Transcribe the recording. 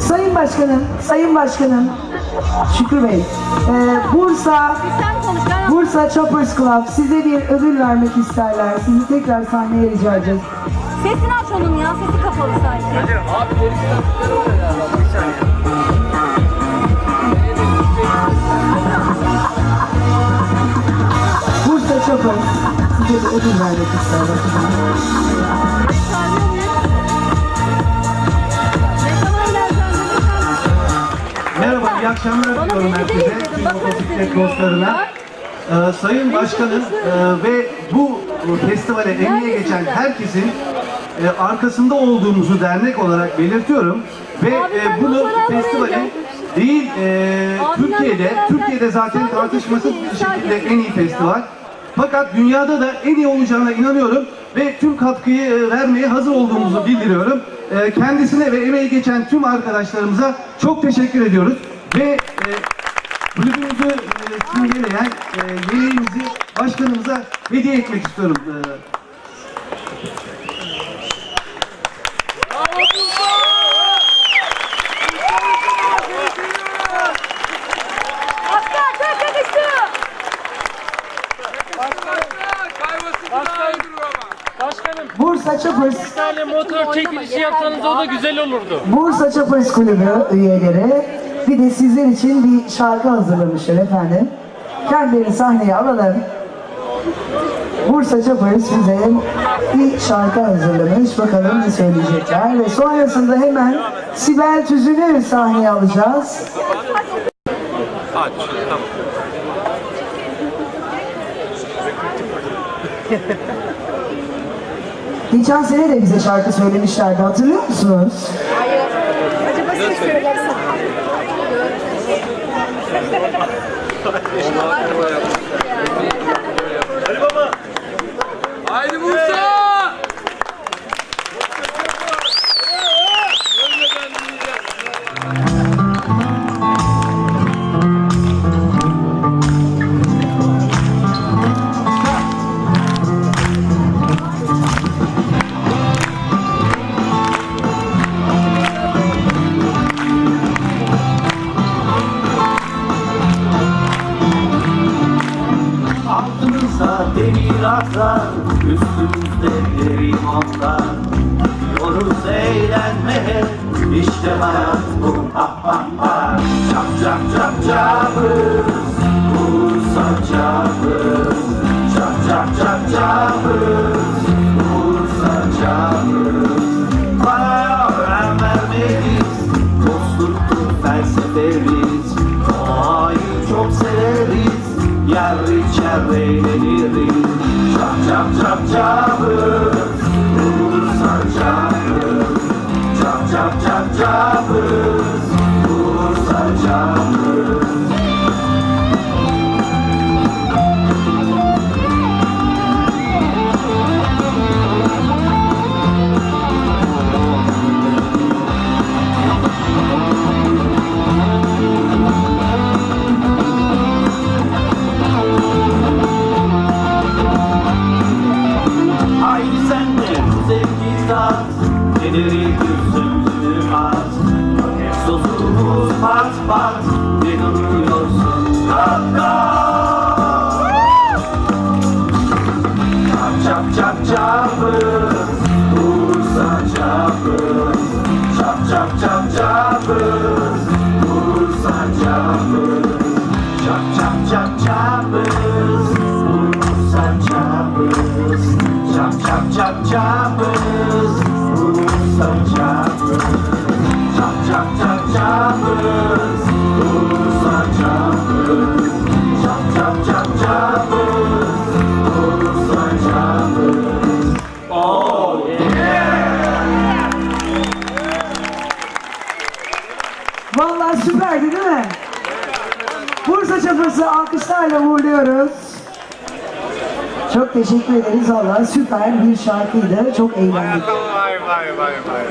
Sayın Başkanım, Sayın Başkanım, Şükrü Bey, e, Bursa, Bursa Choppers Club size bir ödül vermek isterler. Sizi tekrar sahneye rica edeceğiz. Sesini aç onun ya. Sesi kapalı sanki. Bursa Choppers size bir ödül vermek isterler. Akşamlar diliyorum herkese, tüm motosiklet dostlarına. Ee, Sayın Başkanım e, ve bu festivale emeğe geçen herkesin e, arkasında olduğumuzu dernek olarak belirtiyorum. Ve e, bunu motora festivali vereceğim. değil e, Türkiye'de, Türkiye'de zaten tartışmasız bir şekilde en iyi festival. Fakat dünyada da en iyi olacağına inanıyorum ve tüm katkıyı e, vermeye hazır olduğumuzu bildiriyorum. E, Kendisine ve emeği geçen tüm arkadaşlarımıza çok teşekkür ediyoruz. Ve e, kulübümüzü e, simgeleyen e, yeleğimizi başkanımıza hediye etmek istiyorum. E, Bursa bir tane motor çekilişi yapsanız o da güzel olurdu. Bursa Choppers Kulübü üyeleri bir de sizler için bir şarkı hazırlamışlar efendim. Kendilerini sahneye alalım. Bursa Choppers bize bir şarkı hazırlamış. Bakalım ne söyleyecekler. Ve sonrasında hemen Sibel Tüzün'ü sahneye alacağız. Geçen sene de bize şarkı söylemişlerdi hatırlıyor musunuz? Haydi Hayat bu ha ha ha Çap çap çap çapız, Bursa çapız Çap çap çap çapız, çok severiz, yer içer eğleniriz Çap çap çap çapız, Haydi sen de zevki tat Nederi gözümüzü pat pat kalk kalk Çap çap çap çapız Bursa çapız. Çap çap çap çapız Bursa çapız. Çap çap çap çapız Bursa çapız. Çap çap çap çapız Bursa çapız Vallahi süperdi değil mi? Bursa Çapası alkışlarla uğurluyoruz. Çok teşekkür ederiz valla süper bir şarkıydı. Çok eğlendik. Vay vay vay vay.